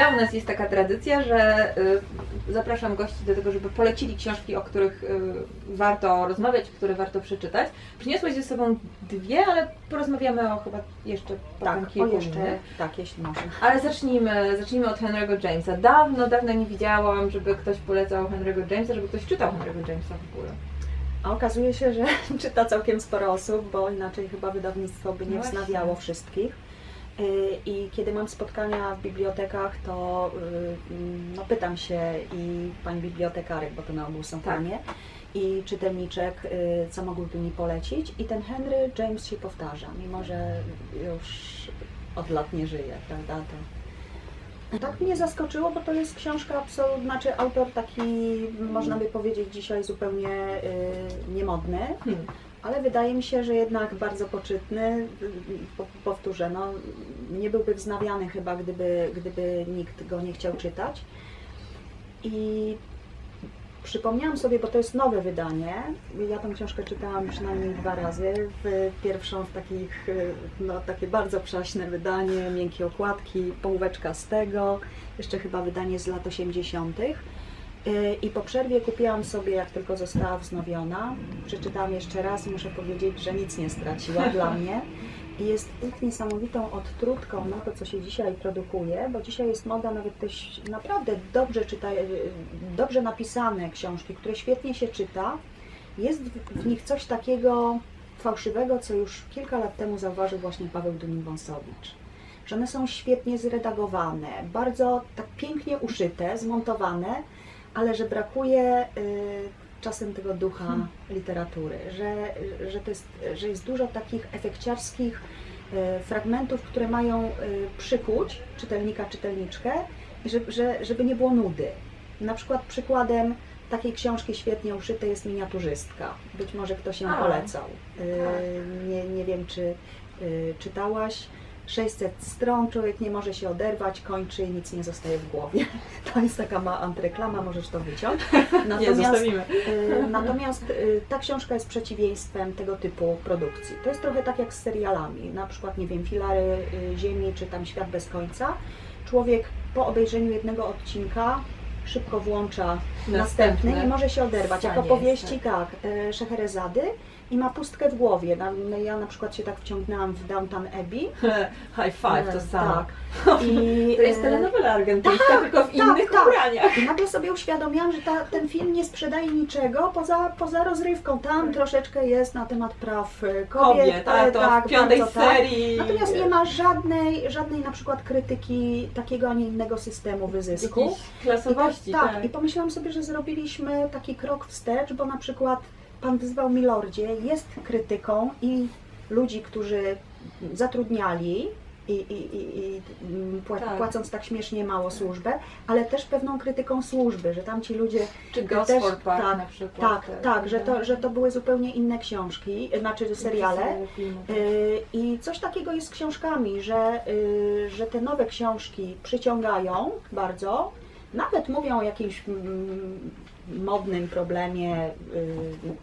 Liza, u nas jest taka tradycja, że y, zapraszam gości do tego, żeby polecili książki, o których y, warto rozmawiać, które warto przeczytać. Przyniosłaś ze sobą dwie, ale porozmawiamy o chyba jeszcze potem Tak, o kilku jeszcze, innych. tak, jeśli można. Ale zacznijmy, zacznijmy od Henry'ego Jamesa. Dawno, dawno nie widziałam, żeby ktoś polecał Henry'ego Jamesa, żeby ktoś czytał Henry'ego Jamesa w ogóle. A okazuje się, że czyta całkiem sporo osób, bo inaczej chyba wydawnictwo by nie No wznawiało wszystkich. I kiedy mam spotkania w bibliotekach, to y, mm, no, pytam się i pani bibliotekarek, bo to na ogół są Tak. panie, i czytelniczek, y, co mogłyby mi polecić. I ten Henry James się powtarza, mimo że już od lat nie żyje, prawda? To... Tak mnie zaskoczyło, bo to jest książka absolutnie, znaczy autor taki, można by powiedzieć dzisiaj zupełnie y, niemodny, Hmm. Ale wydaje mi się, że jednak bardzo poczytny. Po, powtórzę, no, nie byłby wznawiany chyba, gdyby, gdyby nikt go nie chciał czytać. I przypomniałam sobie, bo to jest nowe wydanie. Ja tę książkę czytałam przynajmniej dwa razy. W pierwszą w takich, no, takie bardzo przaśne wydanie, miękkie okładki, połóweczka z tego, jeszcze chyba wydanie z lat 80. Y, I po przerwie kupiłam sobie, jak tylko została wznowiona. Przeczytałam jeszcze raz i muszę powiedzieć, że nic nie straciła dla mnie. I jest tak niesamowitą odtrutką na to, co się dzisiaj produkuje, bo dzisiaj jest moda nawet też naprawdę dobrze, czyta, y, dobrze napisane książki, które świetnie się czyta. Jest w w nich coś takiego fałszywego, co już kilka lat temu zauważył właśnie Paweł Dunin-Wąsowicz. Że one są świetnie zredagowane, bardzo tak pięknie uszyte, zmontowane, ale że brakuje y, czasem tego ducha Hmm. literatury, że, że, to jest, że jest dużo takich efekciarskich y, fragmentów, które mają y, przykuć czytelnika, czytelniczkę, i że, że, żeby nie było nudy. Na przykład przykładem takiej książki świetnie uszytej jest miniaturzystka. Być może ktoś ją polecał. Tak. nie, nie wiem, czy czytałaś. 600 stron, człowiek nie może się oderwać, kończy i nic nie zostaje w głowie. To jest taka ma antreklama, możesz to wyciąć. Nie, Natomiast, zostawimy. y, natomiast y, ta książka jest przeciwieństwem tego typu produkcji. To jest trochę tak jak z serialami, na przykład, nie wiem, Filary y, Ziemi czy tam Świat bez końca. Człowiek po obejrzeniu jednego odcinka szybko włącza następny, nie może się oderwać. Jak opowieści, tak, e, Szeherezady i ma pustkę w głowie. No ja na przykład się tak wciągnęłam w Downton Abbey. High five, to E, samo. Tak. I, To jest e, telenowela argentyńska, tylko w tak, innych tak. ubraniach. I nagle sobie uświadomiłam, że ta, ten film nie sprzedaje niczego poza, poza rozrywką. Tam troszeczkę jest na temat praw e, kobiet. Kobiet, ale to tak, w piątej bardzo tak. serii. Natomiast nie ma żadnej, żadnej na przykład krytyki takiego, a nie innego systemu wyzysku. Jakiejś klasowości, I tak, tak. tak, i pomyślałam sobie, że zrobiliśmy taki krok wstecz, bo na przykład Pan wyzwał Milordzie jest krytyką i ludzi, którzy zatrudniali i, i, i, i mm, pła- Tak. płacąc tak śmiesznie mało służbę, ale też pewną krytyką służby, że tamci ludzie Czy też- Park tak, na przykład. tak, tak, że to, że to były zupełnie inne książki, znaczy seriale. tak. Y, I coś takiego jest z książkami, że, y, że te nowe książki przyciągają bardzo, nawet mówią o jakimś mm, modnym problemie,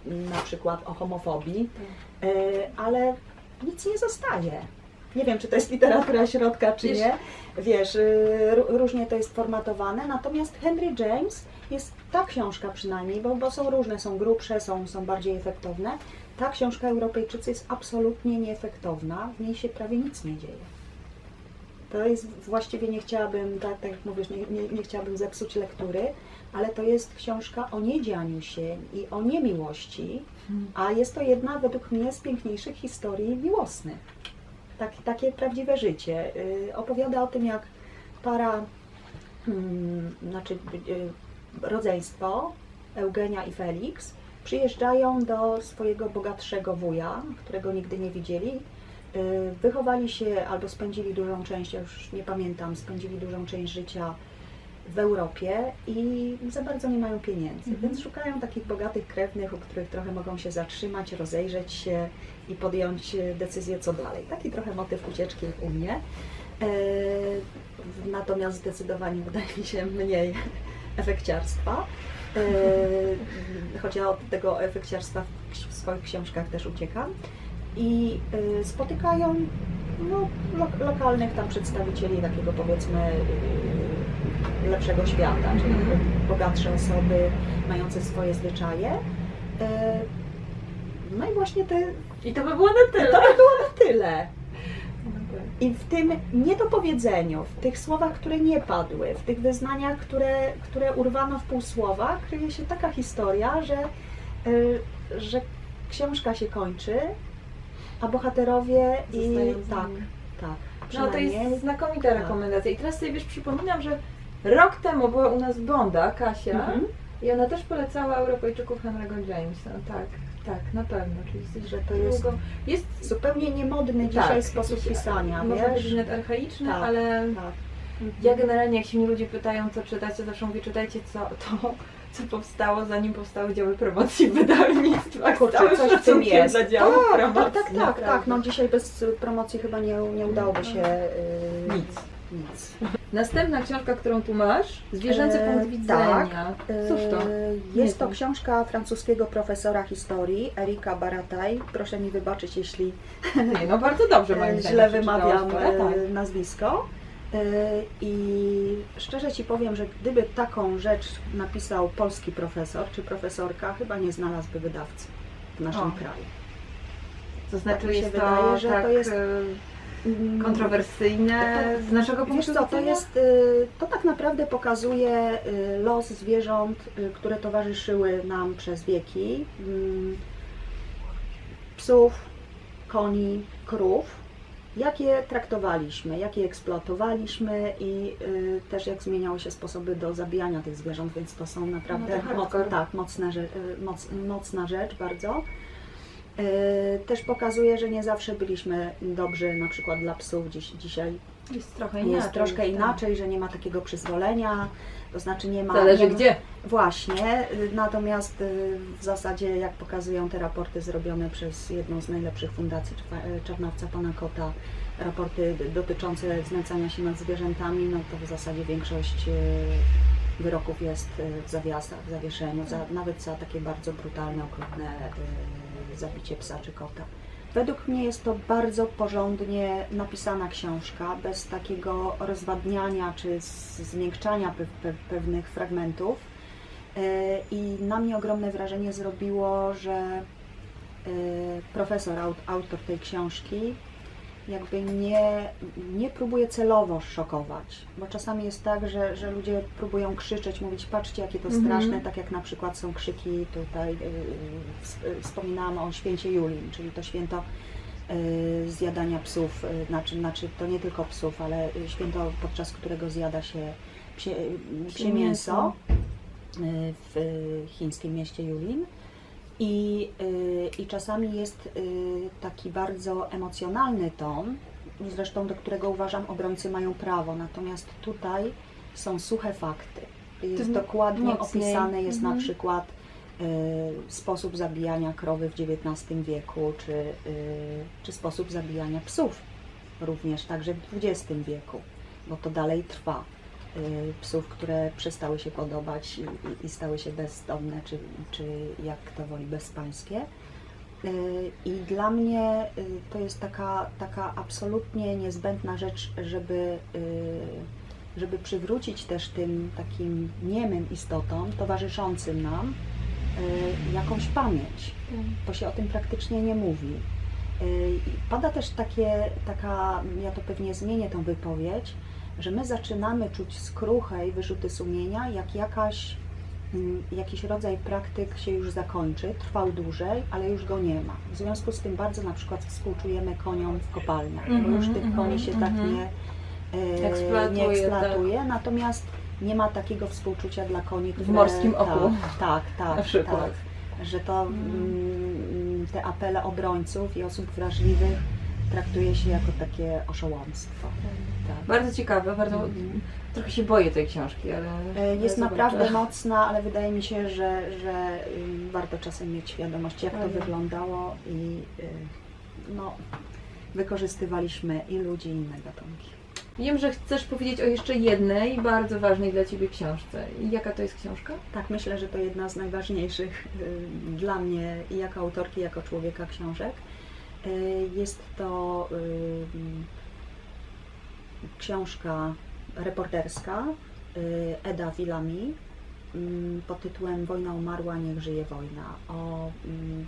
y, na przykład o homofobii, Tak. y, ale nic nie zostaje. Nie wiem, czy to jest literatura środka, czy nie. Wiesz, y, ró- różnie to jest formatowane. Natomiast Henry James jest ta książka przynajmniej, bo, bo są różne, są grubsze, są, są bardziej efektowne. Ta książka Europejczycy jest absolutnie nieefektowna, w niej się prawie nic nie dzieje. To jest właściwie nie chciałabym, tak, tak jak mówisz, nie, nie, nie chciałabym zepsuć lektury, ale to jest książka o niedzianiu się i o niemiłości, Hmm. a jest to jedna według mnie z piękniejszych historii miłosnych. Tak, takie prawdziwe życie. Y, opowiada o tym, jak para, mm, znaczy y, rodzeństwo, Eugenia i Felix, przyjeżdżają do swojego bogatszego wuja, którego nigdy nie widzieli. Y, Wychowali się albo spędzili dużą część, ja już nie pamiętam, spędzili dużą część życia w Europie i za bardzo nie mają pieniędzy, Mhm. więc szukają takich bogatych krewnych, u których trochę mogą się zatrzymać, rozejrzeć się i podjąć e, decyzję, co dalej. Taki trochę motyw ucieczki jak u mnie. E, natomiast zdecydowanie wydaje mi się mniej efekciarstwa. E, choć ja od tego efekciarstwa w swoich książkach też uciekam. I spotykają no, lo, lokalnych tam przedstawicieli takiego powiedzmy yy, lepszego świata, czyli Mhm. bogatsze osoby mające swoje zwyczaje. Yy, No i właśnie te, I to by było na tyle. to by było na tyle. I w tym niedopowiedzeniu, w tych słowach, które nie padły, w tych wyznaniach, które, które urwano w pół słowa, kryje się taka historia, że, y, że książka się kończy, a bohaterowie i tak, tak. No to jest znakomita Tak. rekomendacja. I teraz sobie wiesz, przypominam, że rok temu była u nas Bonda, Kasia, Mhm. i ona też polecała Europejczyków Henry'ego Jamesa. Tak, tak, na pewno. Czyli jesteś Że to jest długo... jest zupełnie niemodny tak, dzisiaj sposób pisania, Może wiesz? nawet archaiczny, Tak. ale Tak. ja generalnie, jak się mnie ludzie pytają, co czytać, to zawsze mówię, czytajcie co, to, co powstało, zanim powstały działy promocji w wydawnictwach. Kurczę, Całym coś w tym jest. Dla działów Tak, promocji, tak, tak, tak, tak. No dzisiaj bez promocji chyba nie, nie udałoby się y, Nic. nic. Następna książka, którą tu masz, Zwierzęcy E, punkt widzenia. Cóż to? E, Nie Jest to wiem. książka francuskiego profesora historii Erika Barataj. Proszę mi wybaczyć, jeśli Nie, no bardzo dobrze moim zdaniem źle przeczytałaś wymawiam to, ale tak. e, nazwisko. E, I szczerze Ci powiem, że gdyby taką rzecz napisał polski profesor czy profesorka, chyba nie znalazłby wydawcy w naszym O. kraju. To znaczy Tak mi się jest to wydaje, że tak to jest- e, Mm, kontrowersyjne To- z naszego Wiesz punktu co, to widzenia? jest, y, to tak naprawdę pokazuje los zwierząt, które towarzyszyły nam przez wieki. Mm, Psów, koni, krów. Jak je traktowaliśmy, jak je eksploatowaliśmy i y, też jak zmieniały się sposoby do zabijania tych zwierząt, więc to są naprawdę No moc, tak, mocne, rze- y, moc, mocna rzecz bardzo. Y, Też pokazuje, że nie zawsze byliśmy dobrzy na przykład dla psów. Dziś, dzisiaj Jest trochę inaczej. jest troszkę tak. inaczej, że nie ma takiego przyzwolenia, to znaczy nie ma... Zależy nie ma, gdzie. Właśnie, y, natomiast y, w zasadzie jak pokazują te raporty zrobione przez jedną z najlepszych fundacji y, Czarnowca Pana Kota, raporty dotyczące znęcania się nad zwierzętami, no to w zasadzie większość wyroków jest w zawiasach, w zawieszeniu, za, nawet za takie bardzo brutalne, okrutne zabicie psa czy kota. Według mnie jest to bardzo porządnie napisana książka, bez takiego rozwadniania czy zmiękczania pe, pe, pewnych fragmentów. E, I na mnie ogromne wrażenie zrobiło, że e, profesor, aut- autor tej książki, jakby nie, nie próbuje celowo szokować, bo czasami jest tak, że, że ludzie próbują krzyczeć, mówić, patrzcie jakie to Mhm. straszne, tak jak na przykład są krzyki tutaj, yy, ws- wspominałam o święcie Julii, czyli to święto yy, zjadania psów, yy, znaczy, znaczy to nie tylko psów, ale yy, święto, podczas którego zjada się psie, yy, psie mięso w chińskim mieście Julin. I, y, I czasami jest y, taki bardzo emocjonalny ton, zresztą do którego uważam obrońcy mają prawo, natomiast tutaj są suche fakty. Jest dokładnie mocniej. opisany jest na Mhm. przykład y, sposób zabijania krowy w XIX wieku, czy, y, czy sposób zabijania psów również także w XX wieku, bo to dalej trwa psów, które przestały się podobać i, i, stały się bezdomne, czy, czy jak to woli bezpańskie. Y, I dla mnie y, to jest taka, taka absolutnie niezbędna rzecz, żeby, y, żeby przywrócić też tym takim niemym istotom towarzyszącym nam y, jakąś pamięć bo się o tym praktycznie nie mówi. Pada też takie, taka, ja to pewnie zmienię tą wypowiedź, że my zaczynamy czuć skruchę i wyrzuty sumienia, jak jakaś, mm, jakiś rodzaj praktyk się już zakończy, trwał dłużej, ale już go nie ma. W związku z tym bardzo na przykład współczujemy koniom w kopalniach, bo Mhm, już tych mhm, koni się tak mhm. nie, yy, Eksploatuje, nie eksploatuje, natomiast nie ma takiego współczucia dla koni, które... morskim oku. Tak, tak, tak. Tak że to mm, te apele obrońców i osób wrażliwych traktuje się jako takie oszołomstwo. Tak. Bardzo ciekawe, bardzo... Mhm. Trochę się boję tej książki, ale... E, Jest naprawdę zobaczę. mocna, ale wydaje mi się, że, że ym, warto czasem mieć świadomość, jak to wyglądało i y, no, wykorzystywaliśmy i ludzi, i inne gatunki. Wiem, że chcesz powiedzieć o jeszcze jednej bardzo ważnej dla Ciebie książce. Jaka to jest książka? Tak, myślę, że to jedna z najważniejszych y, dla mnie i jako autorki, i jako człowieka książek. Y, Jest to książka reporterska y, Eda Villami mm, pod tytułem Wojna umarła, niech żyje wojna. O,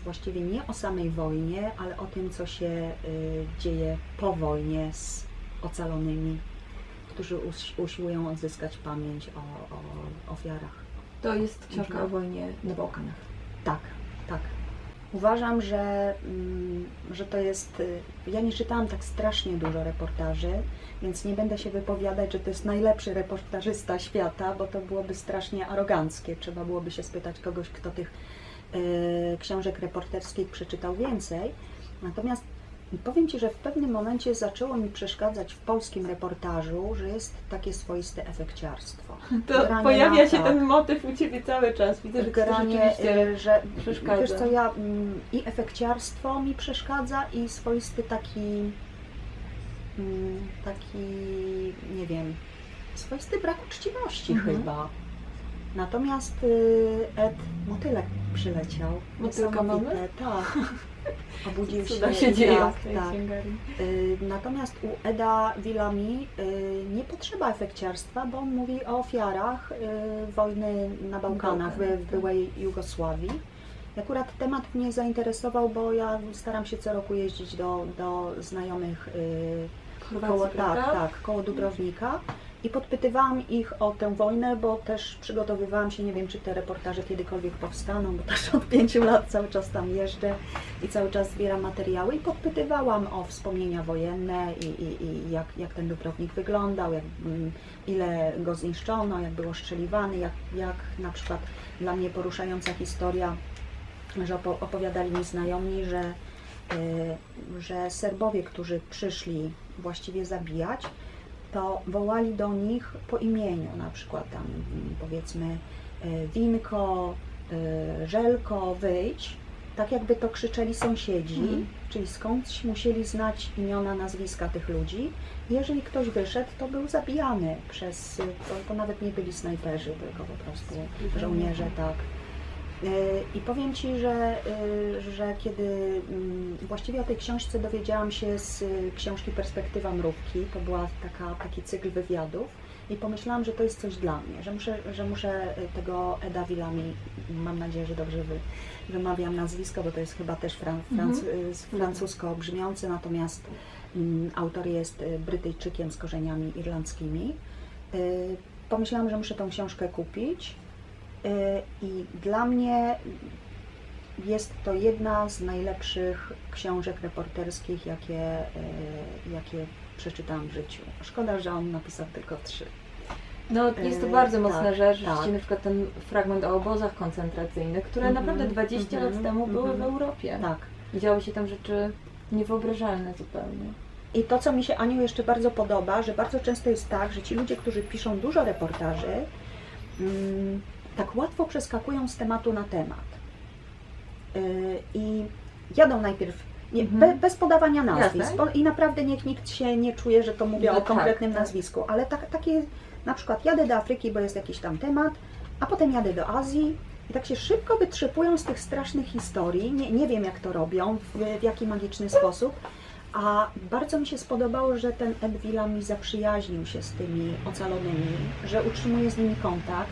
właściwie nie o samej wojnie, ale o tym, co się y, dzieje po wojnie z ocalonymi, którzy usiłują odzyskać pamięć o, o ofiarach. To jest książka Mhm. o wojnie na Bałkanach. Tak, tak. Uważam, że, mm, że to jest. y, Ja nie czytałam tak strasznie dużo reportaży, więc nie będę się wypowiadać, że to jest najlepszy reportażysta świata, bo to byłoby strasznie aroganckie. Trzeba byłoby się spytać kogoś, kto tych y, książek reporterskich przeczytał więcej. Natomiast powiem Ci, że w pewnym momencie zaczęło mi przeszkadzać w polskim reportażu, że jest takie swoiste efekciarstwo. To Granie pojawia na się tak. ten motyw u Ciebie cały czas. Widzę, że granie, y, że przeszkadza. wiesz co, ja mm, i efekciarstwo mi przeszkadza i swoisty taki mm, taki, nie wiem, swoisty brak uczciwości Mhm. chyba. Natomiast y, Ed Motylek przyleciał. Motylka mamy? Tak. Obudził się. Cuda się dzieją tak, w tak. Y, Natomiast u Eda Willami y, nie potrzeba efekciarstwa, bo on mówi o ofiarach wojny na Bałkanach, w, w tak. byłej Jugosławii. Akurat temat mnie zainteresował, bo ja staram się co roku jeździć do, do znajomych koło, tak, tak, koło Dubrownika i podpytywałam ich o tę wojnę, bo też przygotowywałam się, nie wiem czy te reportaże kiedykolwiek powstaną, bo też od pięciu lat cały czas tam jeżdżę i cały czas zbieram materiały i podpytywałam o wspomnienia wojenne i, i, i jak, jak ten Dubrownik wyglądał, jak, mm, ile go zniszczono, jak był oszczeliwany, jak, jak na przykład dla mnie poruszająca historia, że opo- opowiadali mi znajomi, że y, że Serbowie, którzy przyszli właściwie zabijać, to wołali do nich po imieniu, na przykład tam mm, powiedzmy y, Winko, y, Żelko, wyjdź, tak jakby to krzyczeli sąsiedzi, Mhm. czyli skądś musieli znać imiona, nazwiska tych ludzi. Jeżeli ktoś wyszedł, to był zabijany przez, to, to nawet nie byli snajperzy, tylko po prostu żołnierze, tak. Y, I powiem Ci, że, y, że kiedy mm, właściwie o tej książce dowiedziałam się z y, książki Perspektywa Mrówki, to była taka, taki cykl wywiadów i pomyślałam, że to jest coś dla mnie, że muszę, że muszę tego Eda Villami, mam nadzieję, że dobrze wy, wymawiam nazwisko, bo to jest chyba też fran, franc, y, z- francusko brzmiący, natomiast mm, autor jest Brytyjczykiem z korzeniami irlandzkimi. Pomyślałam, że muszę tą książkę kupić. Y, I dla mnie jest to jedna z najlepszych książek reporterskich, jakie, y, jakie przeczytałam w życiu. Szkoda, że on napisał tylko trzy. No, jest to E, bardzo mocna tak, rzecz. tak. Na przykład ten fragment o obozach koncentracyjnych, które Mhm, naprawdę 20 mhm, lat temu były w mhm. Europie. Tak. Działy się tam rzeczy niewyobrażalne zupełnie. I to, co mi się Aniu jeszcze bardzo podoba, że bardzo często jest tak, że ci ludzie, którzy piszą dużo reportaży, mm, tak łatwo przeskakują z tematu na temat. Yy, I jadą najpierw nie, Mhm. be, bez podawania nazwisk. Jasne. I naprawdę niech nikt się nie czuje, że to mówię No o tak, konkretnym tak. nazwisku. Ale tak, takie, na przykład jadę do Afryki, bo jest jakiś tam temat, a potem jadę do Azji. I tak się szybko wytrzepują z tych strasznych historii. Nie, nie wiem, jak to robią, w, w jaki magiczny sposób. A bardzo mi się spodobało, że ten Ed Villami zaprzyjaźnił się z tymi ocalonymi, że utrzymuje z nimi kontakt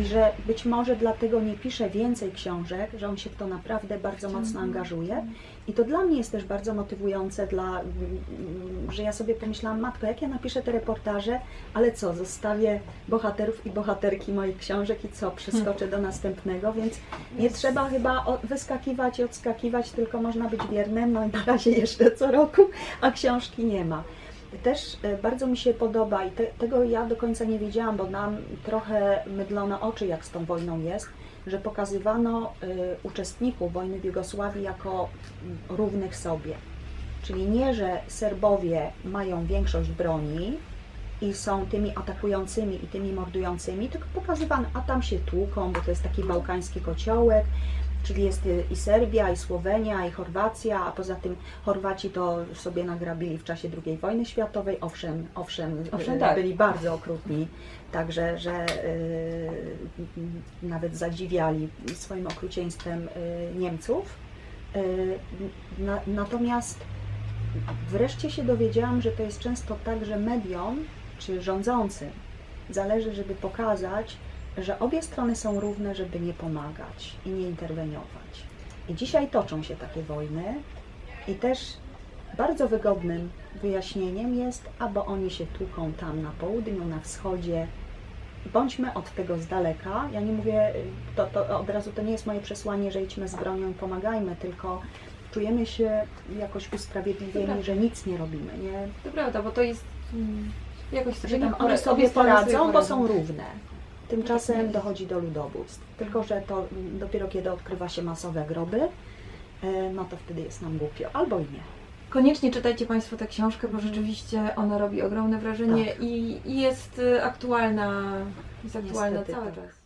i że być może dlatego nie pisze więcej książek, że on się w to naprawdę bardzo mocno angażuje. I to dla mnie jest też bardzo motywujące, dla, mm, że ja sobie pomyślałam, matko, jak ja napiszę te reportaże, ale co, zostawię bohaterów i bohaterki moich książek i co, przeskoczę do następnego, więc nie trzeba chyba wyskakiwać i odskakiwać, tylko można być wiernym, no i na razie jeszcze co roku, a książki nie ma. Też e, bardzo mi się podoba i te, tego ja do końca nie wiedziałam, bo nam trochę mydlono oczy, jak z tą wojną jest, że pokazywano y, uczestników wojny w Jugosławii jako mm, równych sobie. Czyli nie, że Serbowie mają większość broni i są tymi atakującymi i tymi mordującymi, tylko pokazywano, a tam się tłuką, bo to jest taki bałkański kociołek, czyli jest y, i Serbia, i Słowenia, i Chorwacja, a poza tym Chorwaci to sobie nagrabili w czasie II wojny światowej, owszem, owszem, Owszem, y, tak. byli bardzo okrutni, także, że y, nawet zadziwiali swoim okrucieństwem y, Niemców. Y, Na, natomiast wreszcie się dowiedziałam, że to jest często tak, że mediom czy rządzącym zależy, żeby pokazać, że obie strony są równe, żeby nie pomagać i nie interweniować. I dzisiaj toczą się takie wojny i też bardzo wygodnym wyjaśnieniem jest, albo oni się tłuką tam na południu, na wschodzie. Bądźmy od tego z daleka. Ja nie mówię, to, to od razu to nie jest moje przesłanie, że idźmy z bronią i pomagajmy, tylko czujemy się jakoś usprawiedliwieni, że nic nie robimy. Nie? To prawda, bo to jest mm, jakoś Że niech oni obie sobie strony poradzą, bo poradzą. są równe. Tymczasem dochodzi do ludobójstw. Tylko, że to dopiero kiedy odkrywa się masowe groby, e, no to wtedy jest nam głupio. Albo i nie. Koniecznie czytajcie Państwo tę książkę, bo rzeczywiście ona robi ogromne wrażenie Tak. i, i jest y, aktualna, jest aktualna Niestety cały tak. czas.